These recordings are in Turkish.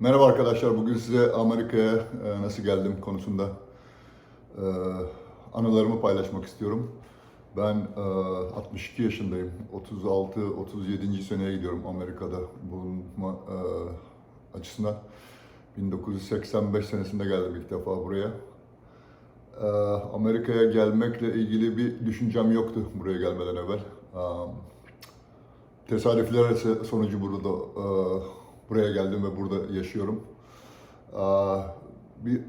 Merhaba arkadaşlar. Bugün size Amerika'ya e, nasıl geldim konusunda e, anılarımı paylaşmak istiyorum. Ben e, 62 yaşındayım. 36-37. seneye gidiyorum Amerika'da bulunma e, açısından. 1985 senesinde geldim ilk defa buraya. E, Amerika'ya gelmekle ilgili bir düşüncem yoktu buraya gelmeden evvel. E, Tesadüfler sonucu burada e, buraya geldim ve burada yaşıyorum. Bir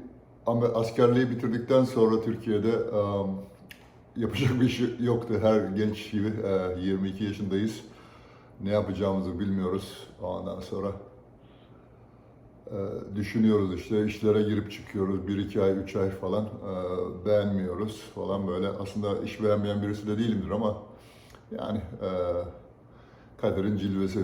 askerliği bitirdikten sonra Türkiye'de yapacak bir şey yoktu. Her genç gibi e, 22 yaşındayız. Ne yapacağımızı bilmiyoruz. Ondan sonra düşünüyoruz işte işlere girip çıkıyoruz. Bir iki ay, üç ay falan beğenmiyoruz falan böyle. Aslında iş beğenmeyen birisi de değilimdir ama yani kaderin cilvesi.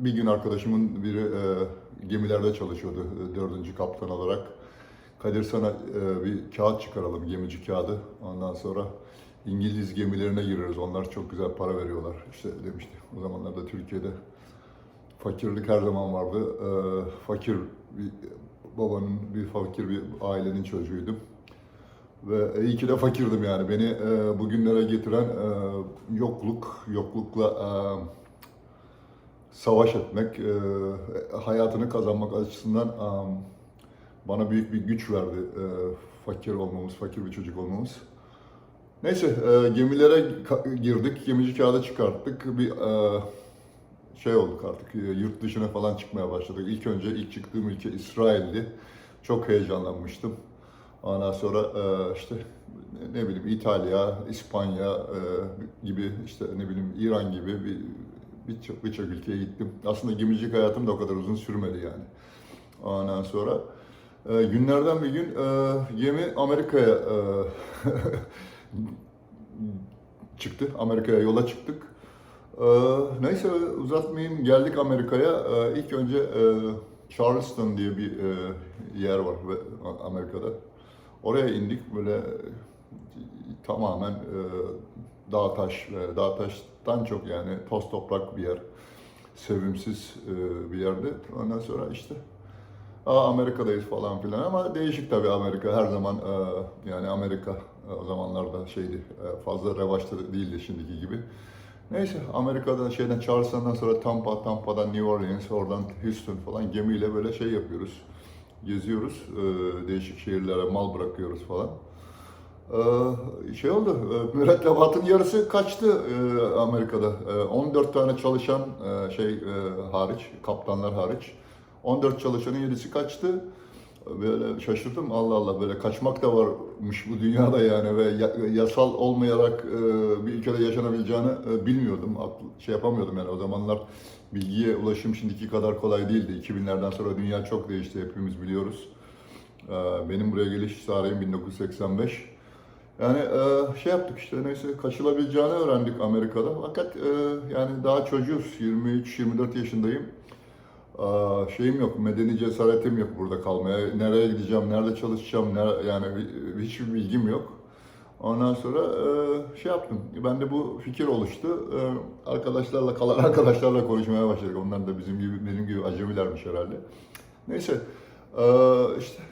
E, Bir gün arkadaşımın biri e, gemilerde çalışıyordu e, dördüncü kaptan olarak. Kadir sana e, bir kağıt çıkaralım, gemici kağıdı. Ondan sonra İngiliz gemilerine gireriz. Onlar çok güzel para veriyorlar. İşte demişti. O zamanlarda Türkiye'de fakirlik her zaman vardı. E, fakir bir babanın, bir fakir bir ailenin çocuğuydum. Ve iyi ki de fakirdim yani. Beni e, bugünlere getiren e, yokluk, yoklukla e, savaş etmek, e, hayatını kazanmak açısından e, bana büyük bir güç verdi e, fakir olmamız, fakir bir çocuk olmamız. Neyse gemilere girdik, gemici kağıdı çıkarttık. Bir şey olduk artık, yurt dışına falan çıkmaya başladık. İlk önce ilk çıktığım ülke İsrail'di. Çok heyecanlanmıştım. Ondan sonra işte ne bileyim İtalya, İspanya gibi işte ne bileyim İran gibi bir birçok birçok ülkeye gittim. Aslında gemicilik hayatım da o kadar uzun sürmedi yani. Ondan sonra e, günlerden bir gün e, gemi Amerika'ya e, çıktı. Amerika'ya yola çıktık. E, neyse uzatmayayım. Geldik Amerika'ya. E, ilk önce e, Charleston diye bir e, yer var Amerika'da. Oraya indik böyle tamamen e, dağ taş, e, dağ taştan çok yani toz toprak bir yer. Sevimsiz e, bir yerde. Ondan sonra işte Aa, Amerika'dayız falan filan ama değişik tabii Amerika her zaman e, yani Amerika o zamanlarda şeydi fazla revaçta değildi şimdiki gibi. Neyse Amerika'dan şeyden Charleston'dan sonra Tampa, Tampa'dan New Orleans, oradan Houston falan gemiyle böyle şey yapıyoruz. Geziyoruz. değişik şehirlere mal bırakıyoruz falan. Ee, şey oldu, e, mürettebatın yarısı kaçtı e, Amerika'da. E, 14 tane çalışan e, şey e, hariç, kaptanlar hariç. 14 çalışanın 7'si kaçtı. Böyle şaşırdım Allah Allah böyle kaçmak da varmış bu dünyada yani ve ya- yasal olmayarak e, bir ülkede yaşanabileceğini e, bilmiyordum. Şey yapamıyordum yani o zamanlar bilgiye ulaşım şimdiki kadar kolay değildi. 2000'lerden sonra dünya çok değişti hepimiz biliyoruz. E, Benim buraya geliş tarihim 1985. Yani e, şey yaptık işte neyse kaçılabileceğini öğrendik Amerika'da. Fakat e, yani daha çocuğuz 23-24 yaşındayım. E, şeyim yok, medeni cesaretim yok burada kalmaya. Nereye gideceğim, nerede çalışacağım, nere, yani bir- hiçbir bilgim yok. Ondan sonra e, şey yaptım. Ben de bu fikir oluştu. E, arkadaşlarla, kalan arkadaşlarla konuşmaya başladık. Onlar da bizim gibi, benim gibi acemilermiş herhalde. Neyse e, işte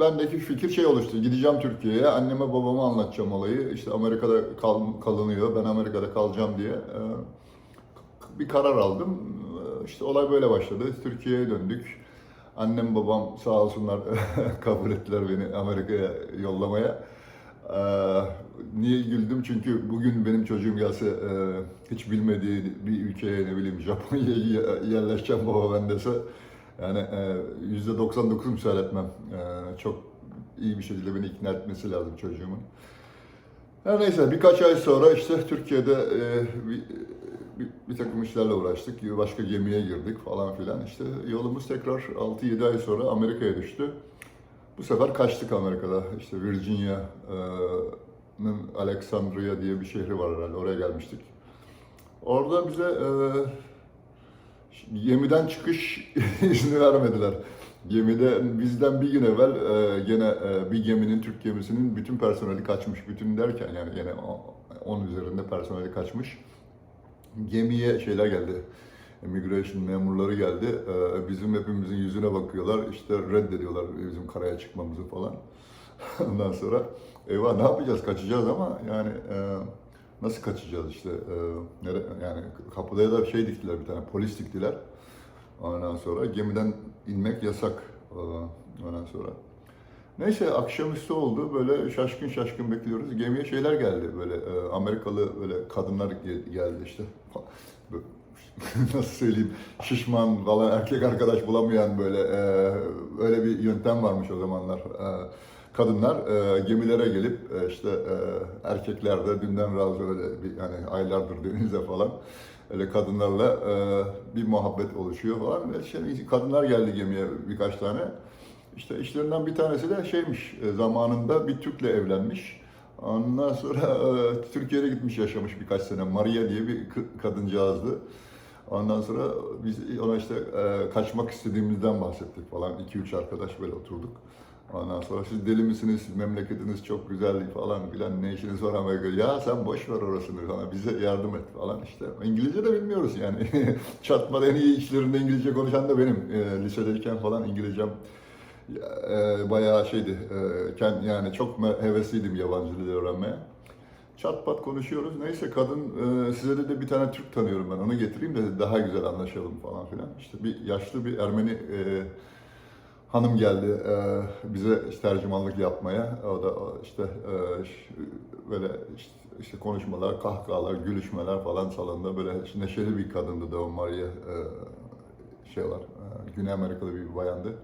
bendeki fikir şey oluştu. Gideceğim Türkiye'ye, anneme babama anlatacağım olayı. İşte Amerika'da kal, kalınıyor, ben Amerika'da kalacağım diye e, bir karar aldım. E, İşte olay böyle başladı. Türkiye'ye döndük. Annem babam sağ olsunlar kabul ettiler beni Amerika'ya yollamaya. Ee, niye güldüm? Çünkü bugün benim çocuğum gelse e, hiç bilmediği bir ülkeye ne bileyim Japonya'ya yerleşeceğim baba ben dese yani e, yüzde 99 müsaade etmem. E, çok iyi bir şekilde beni ikna etmesi lazım çocuğumun. Her neyse birkaç ay sonra işte Türkiye'de e, bir, bir, bir takım işlerle uğraştık. Başka gemiye girdik falan filan. İşte yolumuz tekrar 6-7 ay sonra Amerika'ya düştü. Bu sefer kaçtık Amerika'da. İşte Virginia'nın Alexandria diye bir şehri var herhalde. Oraya gelmiştik. Orada bize e, gemiden çıkış izni vermediler. Gemide bizden bir gün evvel e, gene e, bir geminin Türk gemisinin bütün personeli kaçmış. Bütün derken yani gene 10 üzerinde personeli kaçmış. Gemiye şeyler geldi. immigration memurları geldi. Ee, bizim hepimizin yüzüne bakıyorlar. İşte reddediyorlar bizim karaya çıkmamızı falan. Ondan sonra eyvah ne yapacağız? Kaçacağız ama yani e, nasıl kaçacağız işte? E, nere, yani kapıda da şey diktiler bir tane polis diktiler. Ondan sonra gemiden inmek yasak. Ee, Ondan sonra Neyse akşamüstü oldu böyle şaşkın şaşkın bekliyoruz. Gemiye şeyler geldi böyle e, Amerikalı böyle kadınlar gel- geldi işte. Nasıl söyleyeyim şişman falan erkek arkadaş bulamayan böyle e, öyle bir yöntem varmış o zamanlar. E, kadınlar e, gemilere gelip e, işte e, erkekler de dünden razı öyle bir yani aylardır denize falan öyle kadınlarla e, bir muhabbet oluşuyor falan. Ve şey, kadınlar geldi gemiye birkaç tane. İşte işlerinden bir tanesi de şeymiş, e, zamanında bir Türk'le evlenmiş. Ondan sonra e, Türkiye'de gitmiş yaşamış birkaç sene. Maria diye bir kadıncağızdı. Ondan sonra biz ona işte e, kaçmak istediğimizden bahsettik falan. 2-3 arkadaş böyle oturduk. Ondan sonra siz deli misiniz, memleketiniz çok güzel falan filan ne işiniz var Amerika'da? Ya sen boş ver orasını falan, bize yardım et falan işte. İngilizce de bilmiyoruz yani. Çatmada en iyi işlerinde İngilizce konuşan da benim. E, lisedeyken falan İngilizcem e, bayağı şeydi, e, kend- yani çok hevesliydim yabancı dil öğrenmeye. Çat pat konuşuyoruz. Neyse kadın e, size de, de bir tane Türk tanıyorum ben onu getireyim de daha güzel anlaşalım falan filan. İşte bir yaşlı bir Ermeni e, hanım geldi e, bize işte tercümanlık yapmaya. O da işte e, böyle işte, işte konuşmalar, kahkahalar, gülüşmeler falan salonda böyle neşeli bir kadındı da o Maria e, şey var. e, Güney Amerikalı bir bayandı.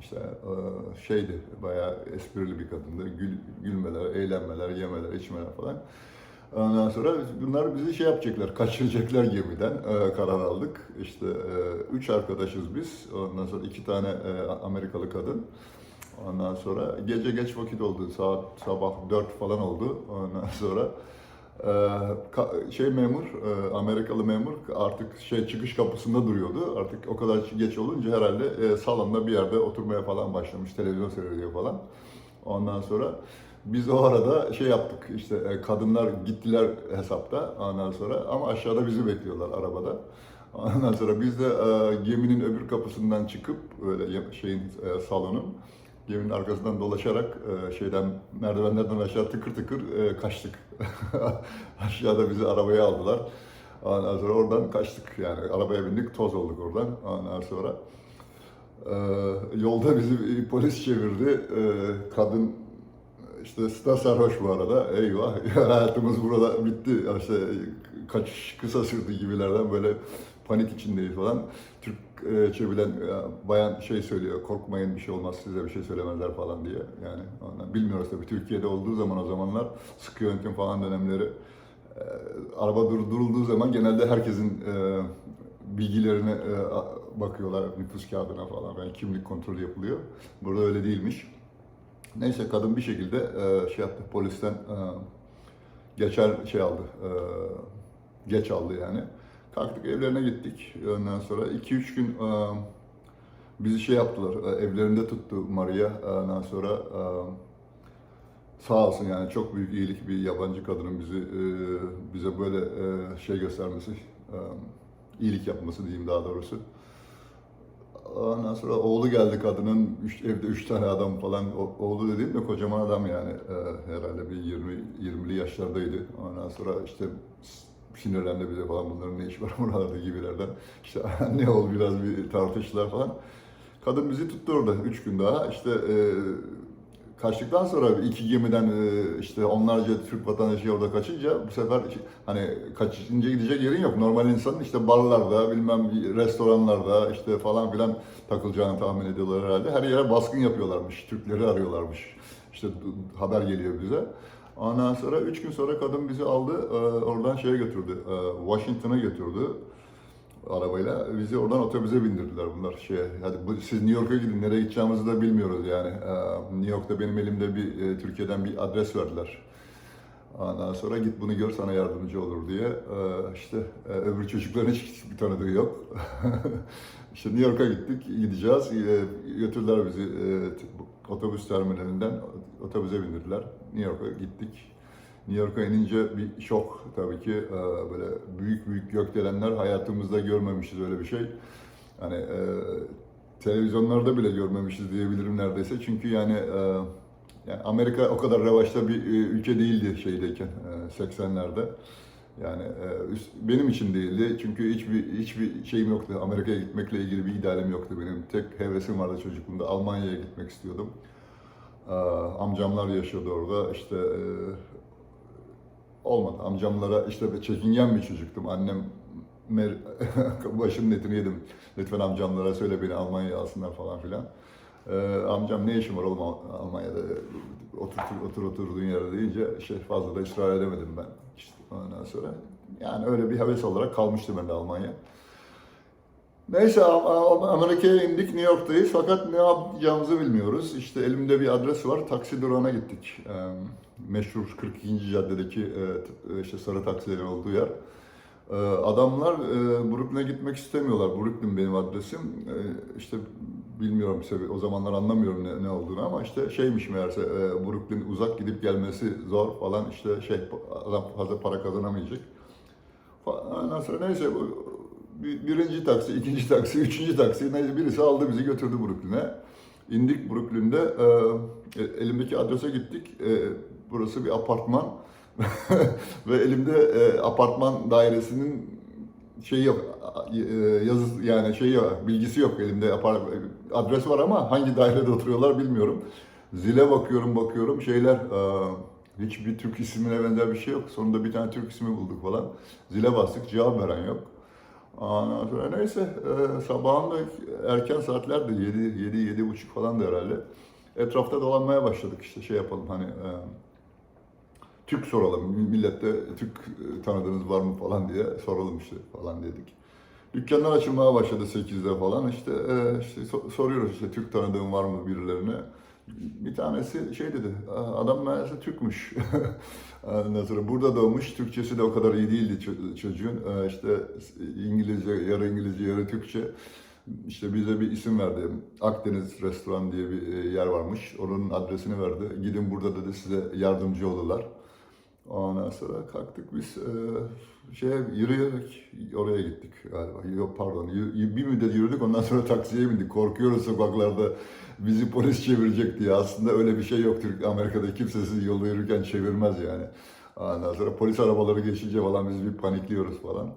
İşte e, şeydi, bayağı esprili bir kadındı. Gül, gülmeler, eğlenmeler, yemeler, içmeler falan. Ondan sonra bunlar bizi şey yapacaklar, kaçıracaklar gemiden e, karar aldık. İşte e, üç arkadaşız biz. Ondan sonra iki tane e, Amerikalı kadın. Ondan sonra gece geç vakit oldu. Saat sabah 4 falan oldu. Ondan sonra e, şey memur, e, Amerikalı memur artık şey çıkış kapısında duruyordu. Artık o kadar geç olunca herhalde e, salonda bir yerde oturmaya falan başlamış. Televizyon seyrediyor falan. Ondan sonra biz o arada şey yaptık işte e, kadınlar gittiler hesapta ondan sonra ama aşağıda bizi bekliyorlar arabada. Ondan sonra biz de e, geminin öbür kapısından çıkıp böyle şeyin e, salonun geminin arkasından dolaşarak e, şeyden merdivenlerden aşağı tıkır tıkır e, kaçtık. Aşağıda bizi arabaya aldılar. Ondan sonra oradan kaçtık yani arabaya bindik toz olduk oradan. Ondan sonra ee, yolda bizi polis çevirdi. Ee, kadın işte sta sarhoş bu arada. Eyvah hayatımız burada bitti. İşte kaçış kısa sürdü gibilerden böyle panik içindeyiz falan. Türk e, çeviren e, bayan şey söylüyor. Korkmayın bir şey olmaz size bir şey söylemezler falan diye. Yani ondan bilmiyoruz tabii. Türkiye'de olduğu zaman o zamanlar sıkı yönetim falan dönemleri e, araba dur- durulduğu zaman genelde herkesin e, bilgilerine e, bakıyorlar nüfus kağıdına falan. Yani kimlik kontrolü yapılıyor. Burada öyle değilmiş. Neyse kadın bir şekilde e, şey yaptı polisten e, geçer şey aldı. geç aldı yani. Kalktık evlerine gittik. Ondan sonra 2-3 gün bizi şey yaptılar. evlerinde tuttu Maria. Ondan sonra e, sağ olsun yani çok büyük iyilik bir yabancı kadının bizi bize böyle şey göstermesi, iyilik yapması diyeyim daha doğrusu. Ondan sonra oğlu geldi kadının, üç, evde üç tane adam falan. O, oğlu dediğim de kocaman adam yani. E, herhalde bir 20 20'li yaşlardaydı. Ondan sonra işte sinirlendi bize falan bunların ne işi var buralarda gibilerden. İşte anne oğul biraz bir tartıştılar falan. Kadın bizi tuttu orada üç gün daha. İşte e, kaçtıktan sonra iki gemiden e, işte onlarca Türk vatandaşı orada kaçınca bu sefer şey- hani kaçınca gidecek yerin yok. Normal insanın işte barlarda, bilmem restoranlarda işte falan filan takılacağını tahmin ediyorlar herhalde. Her yere baskın yapıyorlarmış. Türkleri arıyorlarmış. İşte haber geliyor bize. Ondan sonra üç gün sonra kadın bizi aldı, e, oradan şeye götürdü, e, Washington'a götürdü arabayla. Bizi oradan otobüse bindirdiler bunlar. Şey, hadi bu, siz New York'a gidin, nereye gideceğimizi de bilmiyoruz yani. E, New York'ta benim elimde bir, e, Türkiye'den bir adres verdiler. Ondan sonra git bunu gör sana yardımcı olur diye. E, işte e, öbür çocukların hiç bir tanıdığı yok. işte New York'a gittik, gideceğiz. E, götürdüler bizi e, otobüs terminalinden otobüse bindirdiler. New York'a gittik. New York'a inince bir şok tabii ki. Ee, böyle büyük büyük gökdelenler hayatımızda görmemişiz öyle bir şey. Hani e, televizyonlarda bile görmemişiz diyebilirim neredeyse. Çünkü yani, e, yani Amerika o kadar revaçta bir e, ülke değildi şeydeyken e, 80'lerde. Yani e, üst- benim için değildi çünkü hiçbir hiçbir şeyim yoktu. Amerika'ya gitmekle ilgili bir idealim yoktu benim. Tek hevesim vardı çocukluğumda. Almanya'ya gitmek istiyordum. Ee, amcamlar yaşıyordu orada. İşte e, olmadı. Amcamlara işte çekingen bir çocuktum. Annem mer- başımın etini yedim. Lütfen amcamlara söyle beni Almanya'ya alsınlar falan filan. Ee, amcam ne işim var oğlum Al- Almanya'da otur otur oturduğun yerde deyince şey fazla da ısrar edemedim ben. İşte ondan sonra yani öyle bir heves olarak kalmıştı ben de Almanya. Neyse Am- Am- Amerika'ya indik, New York'tayız fakat ne yapacağımızı bilmiyoruz. İşte elimde bir adres var, taksi durağına gittik. Meşhur 42. caddedeki e, t- işte sarı taksilerin olduğu yer. Ee, adamlar e, Brooklyn'e gitmek istemiyorlar. Brooklyn benim adresim. İşte bilmiyorum o zamanlar anlamıyorum ne, ne olduğunu ama işte şeymiş meğerse e, Brooklyn uzak gidip gelmesi zor falan işte şey adam fazla para kazanamayacak. Ondan neyse birinci taksi, ikinci taksi, üçüncü taksi neyse birisi aldı bizi götürdü Brooklyn'e. İndik Brooklyn'de. e, e, elimdeki adrese gittik. E, burası bir apartman. Ve elimde e, apartman dairesinin şeyi yok. e, yazı yani şeyi yok, bilgisi yok elimde. Adres var ama hangi dairede oturuyorlar bilmiyorum. Zile bakıyorum bakıyorum şeyler e, hiçbir Türk ismine benzer bir şey yok. Sonunda bir tane Türk ismi bulduk falan. Zile bastık cevap veren yok. Ondan sonra neyse e, sabahın erken saatlerde 7 7 yedi buçuk falan da herhalde. Etrafta dolanmaya başladık işte şey yapalım hani e, Türk soralım millette Türk e, tanıdığınız var mı falan diye soralım işte falan dedik. Dükkanlar açılmaya başladı 8'de falan işte, e, işte so- soruyoruz işte Türk tanıdığın var mı birilerine. Bir tanesi şey dedi, adam meğerse Türkmüş. Sonra burada doğmuş, Türkçesi de o kadar iyi değildi ço- çocuğun. Ee, İşte İngilizce, yarı İngilizce, yarı Türkçe. İşte bize bir isim verdi. Akdeniz Restoran diye bir e, yer varmış. Onun adresini verdi. Gidin burada dedi size yardımcı olurlar. Ondan sonra kalktık biz e, şeye yürüyerek oraya gittik galiba. Yok pardon bir müddet yürüdük ondan sonra taksiye bindik. Korkuyoruz sokaklarda bizi polis çevirecek diye. Aslında öyle bir şey yok Türk Amerika'da kimse sizi yolda yürürken çevirmez yani. Ondan sonra polis arabaları geçince falan biz bir panikliyoruz falan.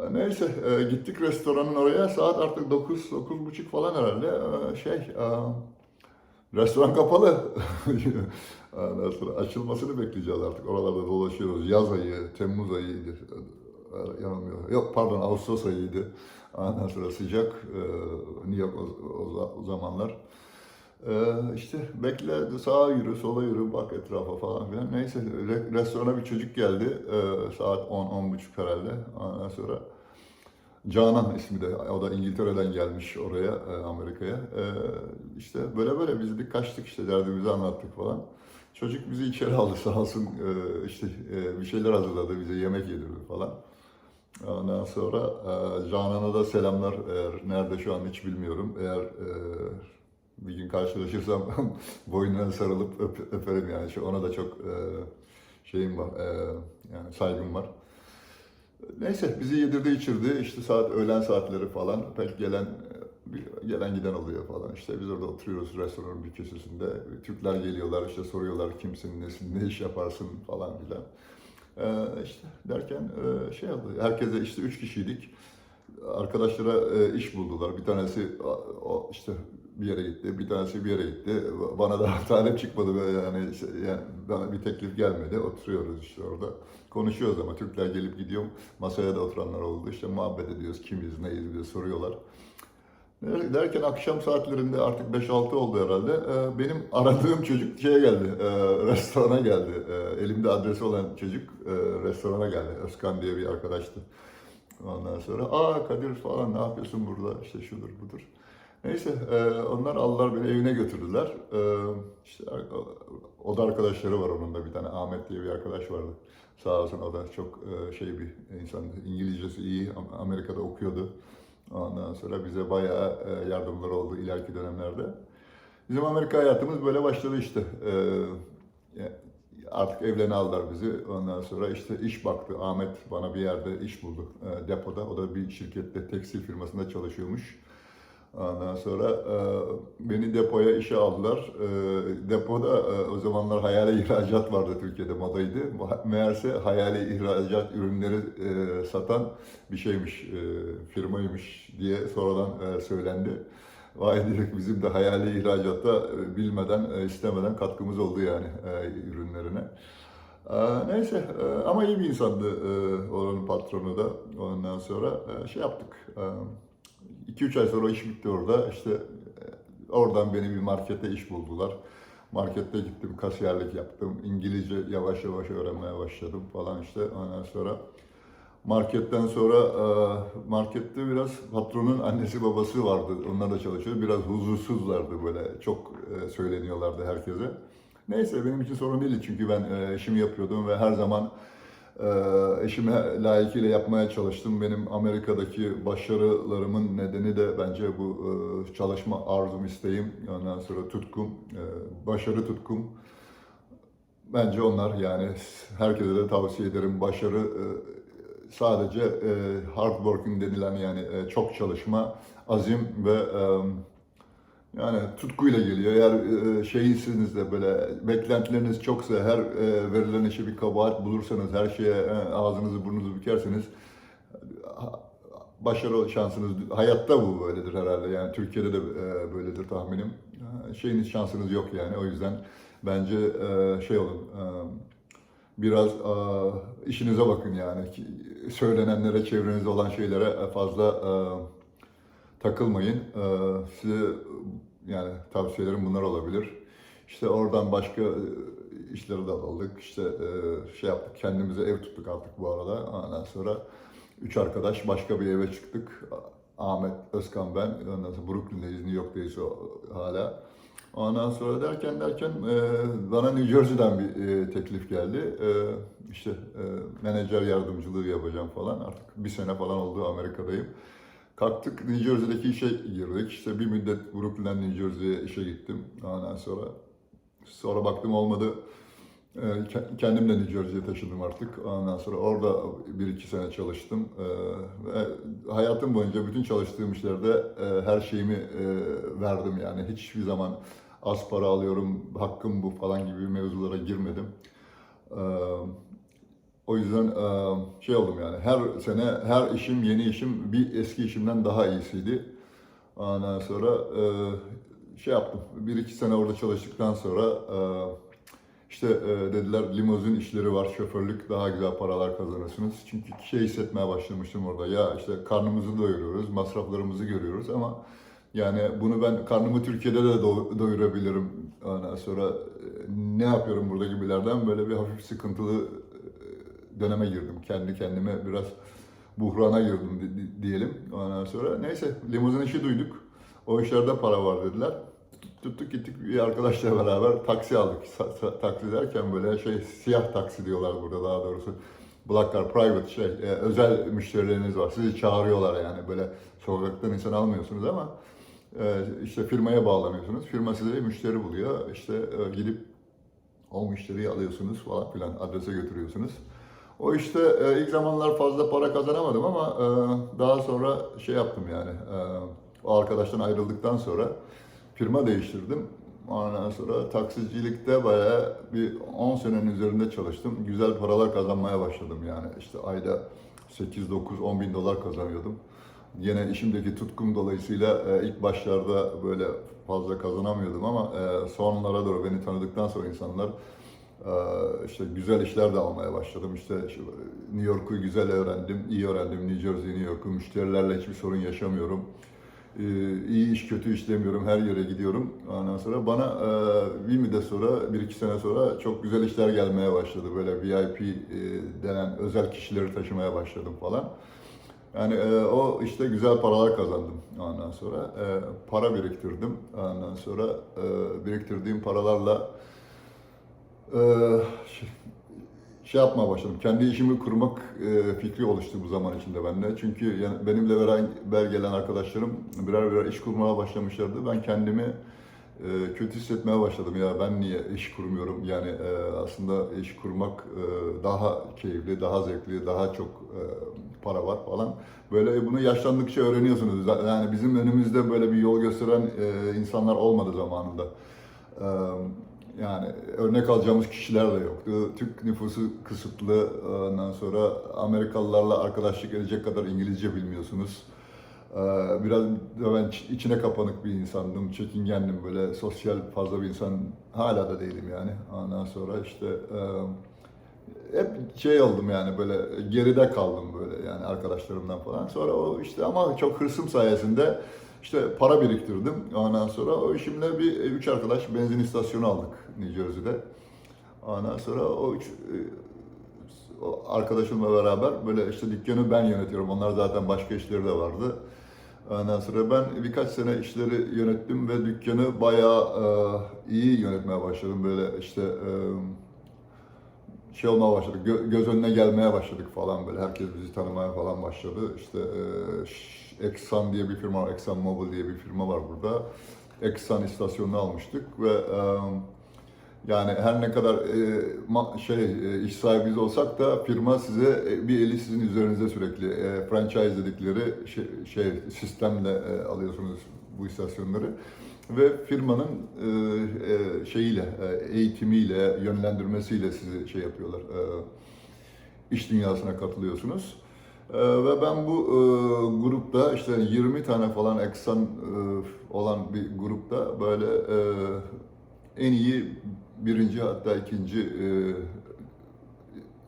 E, Neyse e, gittik restoranın oraya saat artık 9 9 buçuk falan herhalde E, şey e, restoran kapalı. Açılmasını bekleyeceğiz artık. Oralarda dolaşıyoruz. Yaz ayı, Temmuz ayıydı. E, Yanılmıyor. Yok pardon Ağustos ayıydı. Ondan sonra sıcak. e, New York o, zamanlar. Ee, işte bekle sağa yürü sola yürü bak etrafa falan filan. Neyse re- restorana bir çocuk geldi Ee, saat 10 10 buçuk herhalde. Ondan sonra Canan ismi de o da İngiltere'den gelmiş oraya e, Amerika'ya. Ee, işte böyle böyle biz de kaçtık işte derdimizi anlattık falan. Çocuk bizi içeri aldı sağ olsun Ee, işte e, bir şeyler hazırladı bize yemek yedirdi falan. Ondan sonra e, Canan'a da selamlar. Eğer nerede şu an hiç bilmiyorum. Eğer e, bir gün karşılaşırsam boynuna sarılıp öp- öperim yani. Ona da çok e, şeyim var, e, yani saygım var. Neyse bizi yedirdi içirdi. İşte saat öğlen saatleri falan. Pek gelen gelen giden oluyor falan. İşte biz orada oturuyoruz restoranın bir köşesinde. Türkler geliyorlar işte soruyorlar kimsin, nesin, ne iş yaparsın falan filan. Ee, işte derken e, şey oldu. Herkese işte üç kişiydik. Arkadaşlara e, iş buldular. Bir tanesi işte bir yere gitti, bir tanesi bir yere gitti. Bana da talep çıkmadı böyle yani, şey- yani bana bir teklif gelmedi. Oturuyoruz işte orada. Konuşuyoruz ama Türkler gelip gidiyor. Masaya da oturanlar oldu. İşte muhabbet ediyoruz. Kimiz, neyiz diye soruyorlar. Derken akşam saatlerinde artık 5-6 oldu herhalde. Ee, Benim aradığım çocuk şeye geldi, e, restorana geldi. E, Elimde adresi olan çocuk e, restorana geldi. Özkan diye bir arkadaştı. Ondan sonra, aa Kadir falan ne yapıyorsun burada? İşte şudur budur. Neyse e, onlar aldılar beni evine götürdüler. E, işte o da arkadaşları var onun da bir tane Ahmet diye bir arkadaş vardı. Sağ olsun o da çok e, şey bir insandı. İngilizcesi iyi, Am- Amerika'da okuyordu. Ondan sonra bize bayağı e, yardımlar oldu ileriki dönemlerde. Bizim Amerika hayatımız böyle başladı işte. E, artık evlerine aldılar bizi. Ondan sonra işte iş baktı. Ahmet bana bir yerde iş buldu e, depoda. O da bir şirkette tekstil firmasında çalışıyormuş. Ondan sonra e, beni depoya işe aldılar. E, depoda e, o zamanlar hayali ihracat vardı Türkiye'de modaydı. Meğerse hayali ihracat ürünleri e, satan bir şeymiş, e, firmaymış diye sonradan e, söylendi. Vay dedik bizim de hayali ihracatta e, bilmeden, e, istemeden katkımız oldu yani e, ürünlerine. E, Neyse e, ama iyi bir insandı e, oranın patronu da. Ondan sonra e, şey yaptık. 2-3 ay sonra iş bitti orada. İşte e, oradan beni bir markete iş buldular. Markette gittim, kasiyerlik yaptım. İngilizce yavaş yavaş öğrenmeye başladım falan işte. Ondan sonra marketten sonra e, markette biraz patronun annesi babası vardı. Onlar da çalışıyordu. Biraz huzursuzlardı böyle. Çok e, söyleniyorlardı herkese. Neyse benim için sorun değildi çünkü ben işimi yapıyordum ve her zaman eşime layıkıyla yapmaya çalıştım. Benim Amerika'daki başarılarımın nedeni de bence bu e, çalışma arzum, isteğim, ondan sonra tutkum, e, başarı tutkum. Bence onlar yani herkese de tavsiye ederim. Başarı e, sadece hard working denilen yani çok çalışma, azim ve yani tutkuyla geliyor. Eğer e, şeysiniz de böyle beklentileriniz çoksa, her e, verilen işe bir kabahat bulursanız, her şeye e, ağzınızı burnunuzu bükerseniz başarı şansınız, hayatta bu böyledir herhalde. Yani Türkiye'de de böyledir tahminim. Şeyiniz şansınız yok yani. O yüzden bence şey olun, biraz işinize bakın yani. Söylenenlere, çevrenizde olan şeylere fazla takılmayın. Ee, size yani tavsiyelerim bunlar olabilir. İşte oradan başka e, işleri de aldık. İşte e, şey yaptık, kendimize ev tuttuk artık bu arada. Ondan sonra üç arkadaş başka bir eve çıktık. Ahmet, Özkan ben. Ondan sonra Brooklyn'deyiz, New York'tayız hala. Ondan sonra derken derken e, bana New Jersey'den bir e, teklif geldi. E, işte e, menajer yardımcılığı yapacağım falan. Artık bir sene falan oldu Amerika'dayım. Kalktık New Jersey'deki işe girdik. İşte bir müddet Brooklyn'den New Jersey'ye işe gittim. Ondan sonra sonra baktım olmadı. Ee, ke- Kendim de New Jersey'ye taşındım artık. Ondan sonra orada bir iki sene çalıştım. Ee, Ve hayatım boyunca bütün çalıştığım işlerde e, her şeyimi e, verdim yani. Hiçbir zaman az para alıyorum, hakkım bu falan gibi mevzulara girmedim. O yüzden şey oldum yani her sene her işim yeni işim bir eski işimden daha iyisiydi. Ondan sonra şey yaptım. Bir iki sene orada çalıştıktan sonra işte dediler limuzin işleri var, şoförlük daha güzel paralar kazanırsınız. Çünkü şey hissetmeye başlamıştım orada. Ya işte karnımızı doyuruyoruz, masraflarımızı görüyoruz ama yani bunu ben karnımı Türkiye'de de do- doyurabilirim. Ondan sonra ne yapıyorum burada gibilerden böyle bir hafif sıkıntılı döneme girdim. Kendi kendime biraz buhrana girdim di- di- diyelim. Ondan sonra neyse limuzin işi duyduk. O işlerde para var dediler. Tuttuk gittik bir arkadaşla beraber taksi aldık. Taksi derken böyle şey siyah taksi diyorlar burada daha doğrusu. Black car, private şey, e, özel müşterileriniz var. Sizi çağırıyorlar yani böyle sokaktan insan almıyorsunuz ama e, işte firmaya bağlanıyorsunuz. Firma size müşteri buluyor. İşte e, gidip o müşteriyi alıyorsunuz falan filan adrese götürüyorsunuz. O işte e, ilk zamanlar fazla para kazanamadım ama e, daha sonra şey yaptım yani. E, arkadaştan ayrıldıktan sonra firma değiştirdim. Ondan sonra taksicilikte bayağı bir 10 senenin üzerinde çalıştım. Güzel paralar kazanmaya başladım yani. İşte ayda 8, 9, 10 bin dolar kazanıyordum. Yine işimdeki tutkum dolayısıyla e, ilk başlarda böyle fazla kazanamıyordum ama e, sonlara doğru beni tanıdıktan sonra insanlar işte güzel işler de almaya başladım. İşte New York'u güzel öğrendim, iyi öğrendim. New Jersey, New York'u müşterilerle hiçbir sorun yaşamıyorum. Ee, iyi iş kötü iş demiyorum her yere gidiyorum. Ondan sonra bana e, bir müddet sonra bir iki sene sonra çok güzel işler gelmeye başladı. Böyle VIP e, denen özel kişileri taşımaya başladım falan. Yani e, o işte güzel paralar kazandım ondan sonra. Para biriktirdim. Ondan sonra biriktirdiğim paralarla şey, şey yapmaya başladım. Kendi işimi kurmak e, fikri oluştu bu zaman içinde bende. Çünkü benimle beraber gelen arkadaşlarım birer birer iş kurmaya başlamışlardı. Ben kendimi e, kötü hissetmeye başladım ya ben niye iş kurmuyorum yani e, aslında iş kurmak daha keyifli, daha zevkli, daha çok para var falan. Böyle bunu yaşlandıkça öğreniyorsunuz. Yani bizim önümüzde böyle bir yol gösteren insanlar olmadı zamanında. Yani örnek alacağımız kişiler de yoktu. Türk nüfusu kısıtlı. Ondan sonra Amerikalılarla arkadaşlık edecek kadar İngilizce bilmiyorsunuz. Ee, Biraz ben iç- içine kapanık bir insandım, çekingendim böyle sosyal fazla bir insan hala da değilim yani. Ondan sonra işte e, hep şey oldum yani böyle geride kaldım böyle yani arkadaşlarımdan falan. Sonra o işte ama çok hırsım sayesinde işte para biriktirdim. Ondan sonra o işimle bir üç arkadaş benzin istasyonu aldık New Jersey'de. Ondan sonra o üç, e, o arkadaşımla beraber böyle işte dükkanı ben yönetiyorum. Onlar zaten başka işleri de vardı. Ondan sonra ben birkaç sene işleri yönettim ve dükkanı bayağı e, iyi yönetmeye başladım. Böyle işte e, şey olmaya başladık, gö- göz önüne gelmeye başladık falan böyle. Herkes bizi tanımaya falan başladı. İşte e, Exxon diye bir firma var, Exxon Mobil diye bir firma var burada. Exxon istasyonunu almıştık ve e, yani her ne kadar e, ma- şey e, iş sahibi olsak da firma size e, bir eli sizin üzerinizde sürekli e, franchise dedikleri şey, şey sistemle e, alıyorsunuz bu istasyonları ve firmanın e, e, şeyiyle e, eğitimiyle yönlendirmesiyle sizi şey yapıyorlar e, iş dünyasına katılıyorsunuz. E, ve ben bu e, grupta işte 20 tane falan eksan e, olan bir grupta böyle e, en iyi birinci hatta ikinci e,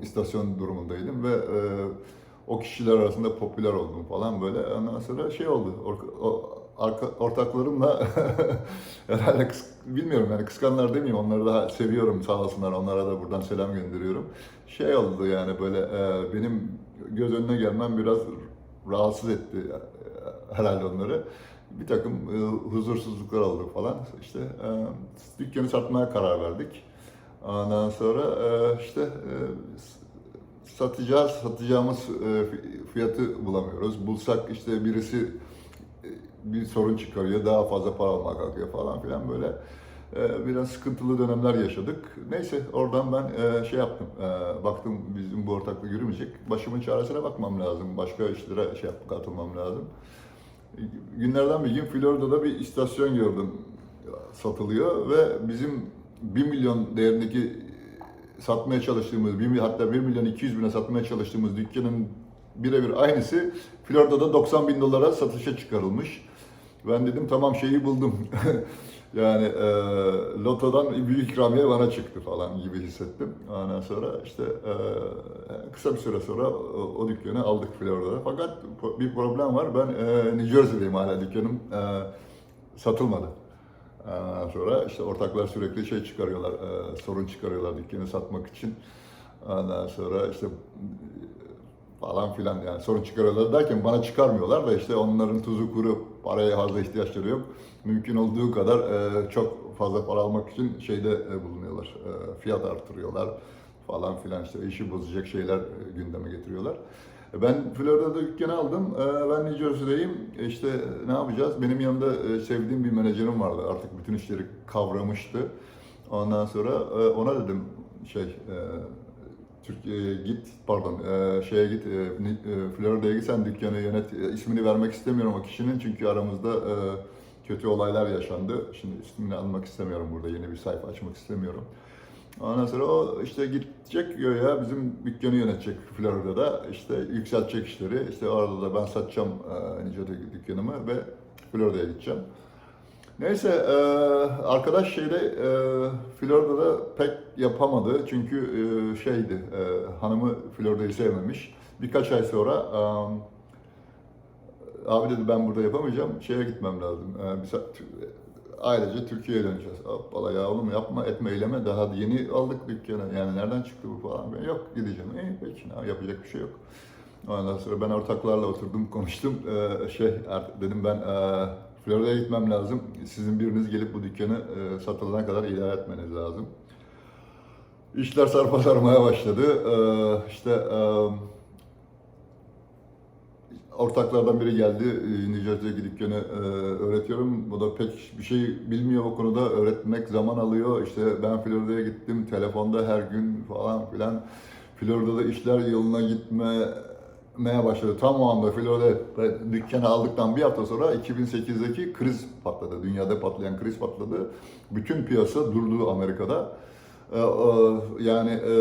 istasyon durumundaydım ve e, o kişiler arasında popüler oldum falan böyle. Ondan sonra şey oldu, or- o, arka, ortaklarımla herhalde kıs- bilmiyorum yani kıskanlar demeyeyim onları da seviyorum sağ olsunlar onlara da buradan selam gönderiyorum. Şey oldu yani böyle e, benim göz önüne gelmem biraz rahatsız etti e, herhalde onları. Bir takım e, huzursuzluklar oldu falan. İşte e, dükkanı satmaya karar verdik. Ondan sonra işte e, satacağız, satacağımız fi- fiyatı bulamıyoruz. Bulsak işte birisi bir sorun çıkarıyor, daha fazla para almak kalkıyor falan filan böyle biraz sıkıntılı dönemler yaşadık. Neyse oradan ben e, şey yaptım, e, baktım bizim bu ortaklık yürümeyecek. Başımın çaresine bakmam lazım, başka işlere şey yapıp katılmam lazım. Günlerden bir gün Florida'da bir istasyon gördüm satılıyor ve bizim 1 milyon değerindeki satmaya çalıştığımız, hatta 1 milyon 200 bine satmaya çalıştığımız dükkanın birebir aynısı Florida'da 90 bin dolara satışa çıkarılmış. Ben dedim tamam şeyi buldum. yani e, lotodan büyük ikramiye bana çıktı falan gibi hissettim. Ondan sonra işte e, kısa bir süre sonra o, o dükkanı aldık Florida'da. Fakat bir problem var. Ben e, New Jersey'deyim hala dükkanım e, satılmadı. Ondan sonra işte ortaklar sürekli şey çıkarıyorlar, e, sorun çıkarıyorlar dükkanı satmak için. Ondan sonra işte falan filan yani sorun çıkarıyorlar derken bana çıkarmıyorlar da işte onların tuzu kuru paraya fazla ihtiyaçları yok. Mümkün olduğu kadar e, çok fazla para almak için şeyde e, bulunuyorlar. E, fiyat artırıyorlar falan filan işte işi bozacak şeyler e, gündeme getiriyorlar. E, Ben Florida'da dükkanı aldım. E, Ben New Jersey'deyim. İşte ne yapacağız? Benim yanımda sevdiğim bir menajerim vardı. Artık bütün işleri kavramıştı. Ondan sonra ona dedim şey e, Türkiye'ye git, pardon, e, şeye git, e, e, Florida'ya git dükkanı yönet. E, ismini vermek istemiyorum o kişinin çünkü aramızda e, kötü olaylar yaşandı. Şimdi ismini almak istemiyorum burada, yeni bir sayfa açmak istemiyorum. Ondan sonra o işte gidecek ya bizim dükkanı yönetecek Florida'da. işte yükseltecek işleri. İşte orada da ben satacağım e, Nice'de dükkanımı ve Florida'ya gideceğim. Neyse e, arkadaş şeyde e, Florida'da pek yapamadı çünkü e, şeydi e, hanımı Florida'yı sevmemiş. Birkaç ay sonra e, abi dedi ben burada yapamayacağım şeye gitmem lazım. E, bir ailece Türkiye'ye döneceğiz. Hoppala ya oğlum yapma etme eyleme daha yeni aldık dükkanı yani nereden çıktı bu falan. Ben, yok gideceğim. İyi peki ne, yapacak bir şey yok. Ondan sonra ben ortaklarla oturdum konuştum. Ee, şey artık dedim ben e, Florida'ya gitmem lazım. Sizin biriniz gelip bu dükkanı e, satılana kadar idare etmeniz lazım. İşler sarpa sarmaya başladı. Ee, işte e, ortaklardan biri geldi. E, New Jersey'deki dükkanı e, öğretiyorum. O da pek bir şey bilmiyor o konuda. Öğretmek zaman alıyor. İşte ben Florida'ya gittim. Telefonda her gün falan filan. Florida'da işler yoluna gitmeye başladı. Tam o anda Florida dükkanı aldıktan bir hafta sonra 2008'deki kriz patladı. Dünyada patlayan kriz patladı. Bütün piyasa durdu Amerika'da. Ee, Yani e,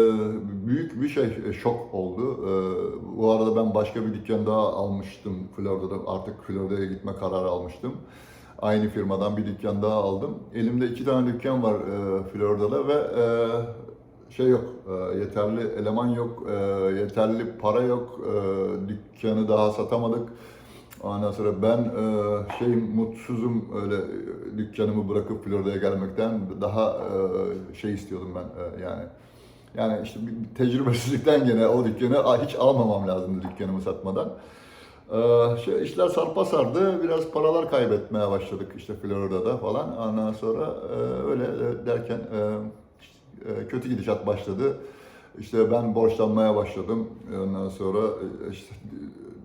büyük bir şey, e, şok oldu. Ee, Bu arada ben başka bir dükkan daha almıştım Florida'da. Artık Florida'ya gitme kararı almıştım. Aynı firmadan bir dükkan daha aldım. Elimde iki tane dükkan var e, Florida'da ve şey yok, e, yeterli eleman yok, e, yeterli para yok, e, dükkanı daha satamadık. Ondan sonra ben e, şey mutsuzum öyle dükkanımı bırakıp Florida'ya gelmekten daha şey istiyordum ben yani. Yani işte bir tecrübesizlikten gene o dükkanı hiç almamam lazımdı dükkanımı satmadan. Şey, işler sarpa sardı, biraz paralar kaybetmeye başladık işte Florida'da falan. Ondan sonra öyle derken kötü gidişat başladı. İşte ben borçlanmaya başladım. Ondan sonra e, işte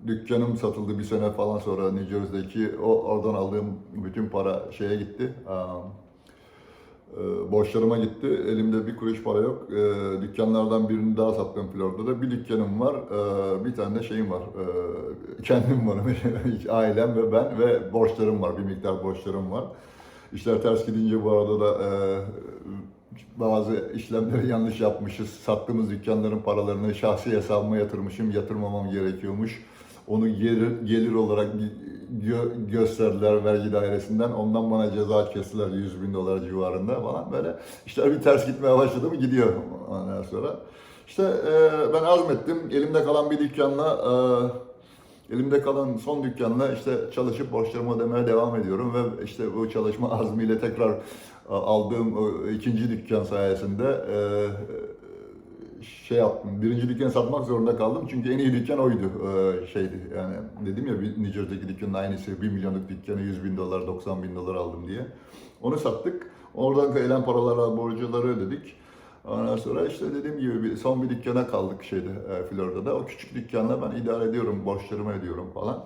dükkanım satıldı bir sene falan sonra New Jersey'deki o oradan aldığım bütün para şeye gitti. E, borçlarıma gitti. Elimde bir kuruş para yok. E, dükkanlardan birini daha sattım Florida'da. Bir dükkanım var. E, bir tane de şeyim var. E, kendim varım. Ailem ve ben ve borçlarım var. Bir miktar borçlarım var. İşler ters gidince bu arada da e, bazı işlemleri yanlış yapmışız. Sattığımız dükkanların paralarını şahsi hesabıma yatırmışım. Yatırmamam gerekiyormuş. Onu gelir, gelir olarak gö- gösterdiler vergi dairesinden. Ondan bana ceza kestiler 100 bin dolar civarında falan böyle. İşler bir ters gitmeye başladı mı gidiyor ondan sonra. İşte e, ben azmettim. Elimde kalan bir dükkanla e, elimde kalan son dükkanla işte çalışıp borçlarımı ödemeye devam ediyorum ve işte bu çalışma azmiyle tekrar aldığım o ikinci dükkan sayesinde e, şey yaptım. Birinci dükkanı satmak zorunda kaldım çünkü en iyi dükkan oydu e, şeydi yani dedim ya New Jersey'deki dükkanın aynısı 1 milyonluk dükkanı 100 bin dolar 90 bin dolar aldım diye. Onu sattık. Oradan gelen paralara borcuları ödedik. Ondan sonra işte dediğim gibi bir, son bir dükkana kaldık şeyde e, Florida'da. O küçük dükkanla ben idare ediyorum, borçlarımı ödüyorum falan.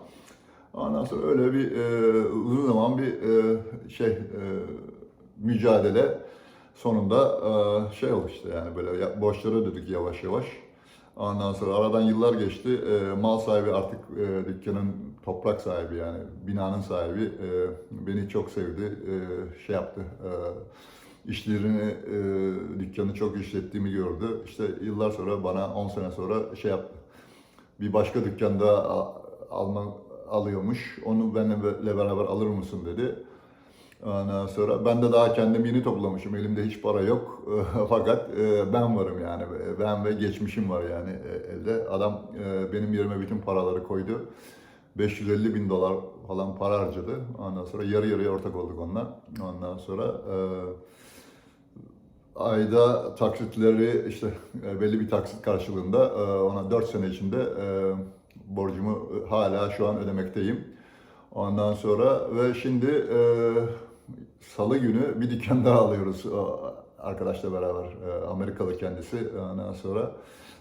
Ondan sonra öyle bir e, uzun zaman bir e, şey e, mücadele sonunda e, şey oldu işte yani böyle borçları ödedik yavaş yavaş. Ondan sonra aradan yıllar geçti. E, mal sahibi artık e, dükkanın toprak sahibi yani binanın sahibi beni çok sevdi. Şey yaptı. E, işlerini, dükkanı çok işlettiğimi gördü. İşte yıllar sonra bana 10 sene sonra şey yaptı. Bir başka dükkanda alma alıyormuş. Onu benimle beraber alır mısın dedi. Ondan sonra ben de daha kendim yeni toplamışım. Elimde hiç para yok. Fakat e, ben varım yani. Ben ve geçmişim var yani elde. Adam e, benim yerime bütün paraları koydu. 550 bin dolar falan para harcadı. Ondan sonra yarı yarıya ortak olduk onunla. Ondan sonra e, ayda taksitleri işte belli bir taksit karşılığında ona 4 sene içinde borcumu hala şu an ödemekteyim. Ondan sonra ve şimdi salı günü bir dükkan daha alıyoruz arkadaşla beraber. E, Amerikalı kendisi. Ondan sonra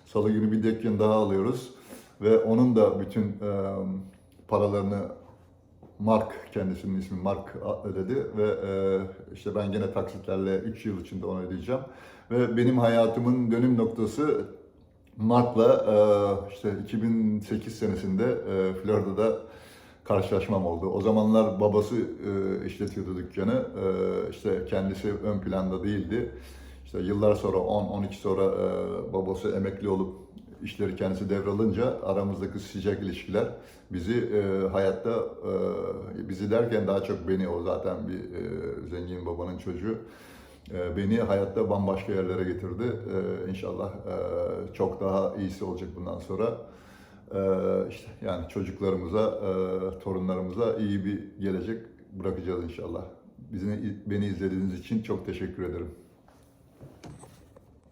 salı günü bir dükkan daha alıyoruz ve onun da bütün e, paralarını Mark kendisinin ismi Mark ödedi ve e, işte ben gene taksitlerle 3 yıl içinde onu ödeyeceğim. Ve benim hayatımın dönüm noktası Mark'la e, işte 2008 senesinde e, Florida'da karşılaşmam oldu. O zamanlar babası e, işletiyordu dükkanı. E, işte kendisi ön planda değildi. İşte yıllar sonra 10-12 sonra e, babası emekli olup işleri kendisi devralınca aramızdaki sıcak ilişkiler bizi e, hayatta e, bizi derken daha çok beni o zaten bir e, zengin babanın çocuğu e, beni hayatta bambaşka yerlere getirdi. E, inşallah e, çok daha iyisi olacak bundan sonra. E, işte yani çocuklarımıza, e, torunlarımıza iyi bir gelecek bırakacağız inşallah. Bizi, beni izlediğiniz için çok teşekkür ederim.